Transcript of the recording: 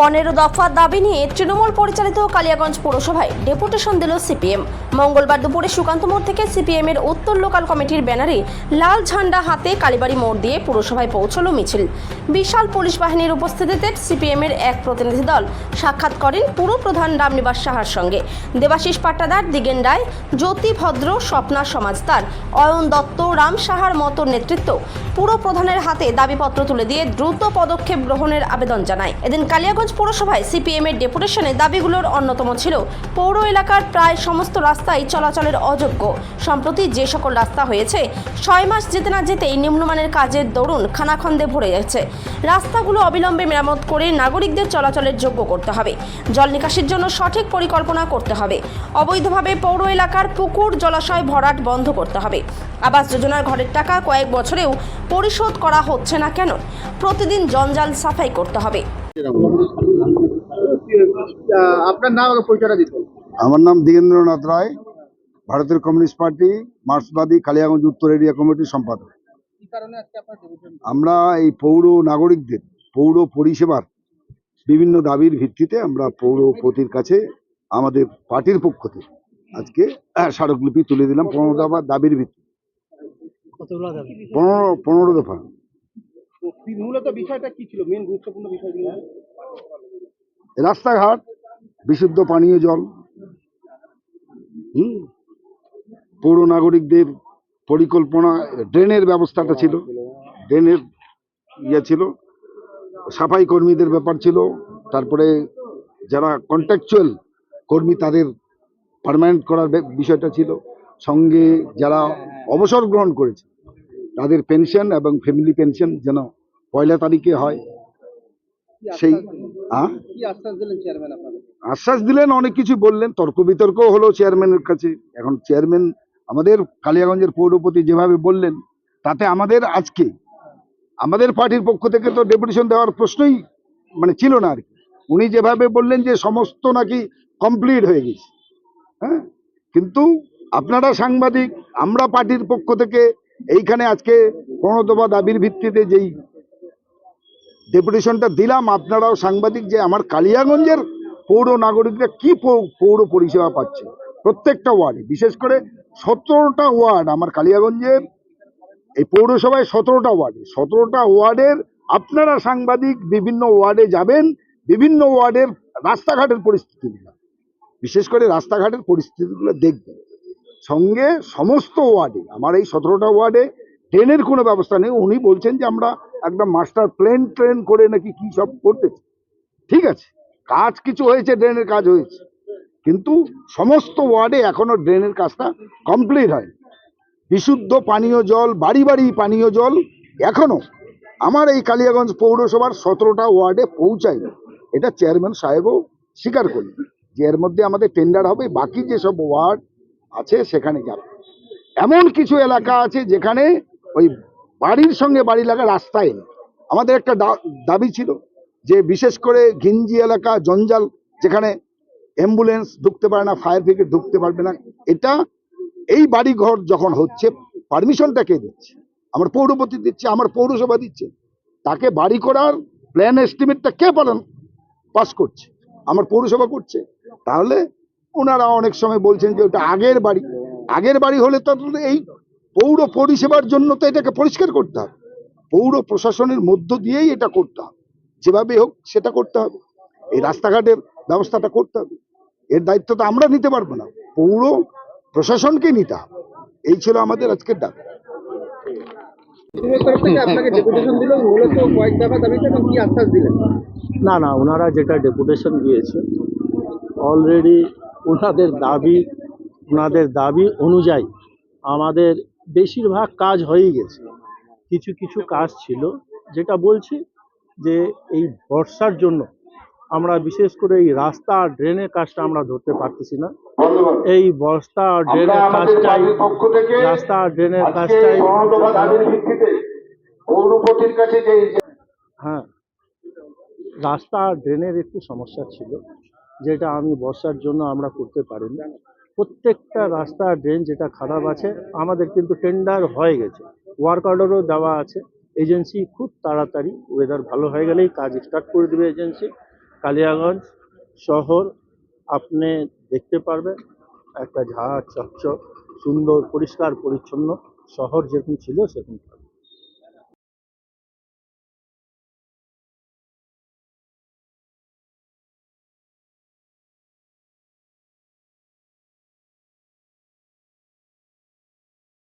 পনেরো দফা দাবি নিয়ে তৃণমূল পরিচালিত কালিয়াগঞ্জ পৌরসভায় ডেপুটেশন দিল সিপিএম। মঙ্গলবার দুপুরে সুকান্ত মোড় থেকে সিপিএম এর উত্তর লোকাল কমিটির ব্যানারে লাল ঝান্ডা হাতে কালীবাড়ি মোড় দিয়ে পুরসভায় পৌঁছল মিছিল। বিশাল পুলিশ বাহিনীর উপস্থিতিতে সিপিএম এর এক প্রতিনিধি দল সাক্ষাৎ করেন পুর প্রধান রামনিবাস সাহার সঙ্গে। দেবাশিস পাট্টাদার, দিগেন রায়, জ্যোতি ভদ্র, স্বপ্না সমাজদার অয়ন দত্ত, রাম সাহার মতো নেতৃত্ব পুর প্রধানের হাতে দাবিপত্র তুলে দিয়ে দ্রুত পদক্ষেপ গ্রহণের আবেদন জানায়। এদিন কালিয়াগঞ্জ পৌরসভায় সিপিএম এর ডেপুটেশনে দাবিগুলোর অন্যতম ছিল, পৌর এলাকার প্রায় সমস্ত রাস্তাই চলাচলের অযোগ্য। সম্প্রতি যে সকল রাস্তা হয়েছে, ছয় মাস যেতে না যেতেই নিম্নমানের কাজের দরুন খানাখন্দে ভরে যাচ্ছে রাস্তাগুলো অবিলম্বে মেরামত করে নাগরিকদের চলাচলের যোগ্য করতে হবে। জল নিকাশির জন্য সঠিক পরিকল্পনা করতে হবে। অবৈধভাবে পৌর এলাকার পুকুর, জলাশয় ভরাট বন্ধ করতে হবে। আবাস যোজনার ঘরের টাকা কয়েক বছরেও পরিশোধ করা হচ্ছে না কেন? প্রতিদিন জঞ্জাল সাফাই করতে হবে। আপনার নাম পরিচয়টা দিতেন আমার নাম দিগেন্দ্রনাথ রায় ভারতের কমিউনিস্ট পার্টি মার্ক্সবাদী কালিয়াগঞ্জ উত্তর এরিয়া কমিটির সম্পাদক। কি কারণে আজকে আপনার ডেপুটেশন আমরা এই পৌর নাগরিকদের পৌর পরিষেবার বিভিন্ন দাবির ভিত্তিতে আমরা পৌরপতির কাছে আমাদের পার্টির পক্ষ থেকে আজকে স্মারকলিপি তুলে দিলাম। পনেরো দফা দাবির ভিত্তি পনেরো পনেরো দফা। মূলত বিষয়টা কি ছিল? গুরুত্বপূর্ণ বিষয়গুলো রাস্তাঘাট, বিশুদ্ধ পানীয় জল, হুম? পৌর নাগরিকদের পরিকল্পনা, ড্রেনের ব্যবস্থাটা ছিল, ড্রেনের ইয়ে ছিল, সাফাই কর্মীদের ব্যাপার ছিল, তারপরে যারা কন্ট্রাকচুয়াল কর্মী তাদের পার্মানেন্ট করার বিষয়টা ছিল, সঙ্গে যারা অবসর গ্রহণ করেছে, তাদের পেনশন এবং ফ্যামিলি পেনশন যেন পয়লা তারিখে হয়। সেই আশ্বাস দিলেন অনেক কিছু বললেন তর্ক বিতর্ক হলো চেয়ারম্যানের কাছে। এখন চেয়ারম্যান আমাদের কালিয়াগঞ্জের পৌরপতি যেভাবে বললেন তাতে আমাদের আজকে আমাদের পার্টির পক্ষ থেকে তো ডেপুটেশন দেওয়ার প্রশ্নই মানে ছিল না আর কি। উনি যেভাবে বললেন যে সমস্ত নাকি কমপ্লিট হয়ে গেছে। হ্যাঁ? কিন্তু আপনারা সাংবাদিক আমরা পার্টির পক্ষ থেকে এইখানে আজকে প্রণতবা দাবির ভিত্তিতে যেই ডেপুটেশনটা দিলাম, আপনারাও সাংবাদিক যে আমার কালিয়াগঞ্জের পৌর নাগরিকরা কি পৌর পরিষেবা পাচ্ছে? প্রত্যেকটা ওয়ার্ডে, বিশেষ করে সতেরোটা ওয়ার্ড আমার কালিয়াগঞ্জের এই পৌরসভায় সতেরোটা ওয়ার্ডে, সতেরোটা ওয়ার্ডের আপনারা সাংবাদিক বিভিন্ন ওয়ার্ডে যাবেন, বিভিন্ন ওয়ার্ডের রাস্তাঘাটের পরিস্থিতি নিলাম বিশেষ করে রাস্তাঘাটের পরিস্থিতিগুলো দেখবেন। সঙ্গে সমস্ত ওয়ার্ডে, আমার এই সতেরোটা ওয়ার্ডে ট্রেনের কোনো ব্যবস্থা নেই, উনি বলছেন যে আমরা একদম মাস্টার প্লেন ট্রেন করে নাকি কি সব করতেছি? ঠিক আছে, কাজ কিছু হয়েছে, ড্রেনের কাজ হয়েছে। কিন্তু সমস্ত ওয়ার্ডে এখনও ড্রেনের কাজটা কমপ্লিট হয় বিশুদ্ধ পানীয় জল, বাড়ি বাড়ি পানীয় জল এখনও আমার এই কালিয়াগঞ্জ পৌরসভার সতেরোটা ওয়ার্ডে পৌঁছায় এটা চেয়ারম্যান সাহেবও স্বীকার করলেন যে এর মধ্যে আমাদের টেন্ডার হবে, বাকি যেসব ওয়ার্ড আছে সেখানে যাবে। এমন কিছু এলাকা আছে যেখানে ওই বাড়ির সঙ্গে বাড়ি লাগা রাস্তায় আমাদের একটা দাবি ছিল যে বিশেষ করে ঘিঞ্জি এলাকা, জঞ্জাল, যেখানে অ্যাম্বুলেন্স ঢুকতে পারে না ফায়ার ব্রিগেড ঢুকতে পারবে না, এটা এই বাড়ি ঘর যখন হচ্ছে পারমিশনটা কে দিচ্ছে? আমার পৌরপতি দিচ্ছে, আমার পৌরসভা দিচ্ছে। তাকে বাড়ি করার প্ল্যান এস্টিমেটটা কে পালন পাস করছে? আমার পৌরসভা করছে। তাহলে ওনারা অনেক সময় বলছেন যে ওটা আগের বাড়ি। আগের বাড়ি হলে তো এই পৌর পরিষেবার জন্য তো এটাকে পরিষ্কার করতে হবে। পৌর প্রশাসনের মধ্য দিয়েই এটা করতে হবে। যেভাবে হোক সেটা করতে হবে। এই রাস্তাঘাটের ব্যবস্থাটা করতে হবে। এর দায়িত্ব তো আমরা নিতে পারব না। পৌর প্রশাসনকে নিতে হবে। এই ছিল আমাদের আজকের ডাক না না ওনারা যেটা ডেপুটেশন দিয়েছে অলরেডি ওনাদের দাবি ওনাদের দাবি অনুযায়ী আমাদের বেশিরভাগ কাজ হয়েই গেছে। কিছু কিছু কাজ ছিল। যেটা বলছি যে এই বর্ষার জন্য আমরা বিশেষ করে এই রাস্তা আর ড্রেনের কাজটা আমরা ধরতে পারতেছি না। এই বর্ষা আর ড্রেনের কাজটাই রাস্তা আর ড্রেনের কাজটাই কাছে যে হ্যাঁ রাস্তা আর ড্রেনের একটু সমস্যা ছিল যেটা আমি বর্ষার জন্য আমরা করতে পারিনি। প্রত্যেকটা রাস্তা ড্রেন যেটা খারাপ আছে, আমাদের কিন্তু টেন্ডার হয়ে গেছে। ওয়ার্ক অর্ডারও দেওয়া আছে। এজেন্সি খুব তাড়াতাড়ি ওয়েদার ভালো হয়ে গেলেই কাজ স্টার্ট করে দেবে এজেন্সি কালিয়াগঞ্জ শহর, আপনি দেখতে পারবেন, একটা ঝাড় চকচক, সুন্দর, পরিষ্কার, পরিচ্ছন্ন শহর যেরকম ছিল সেরকম।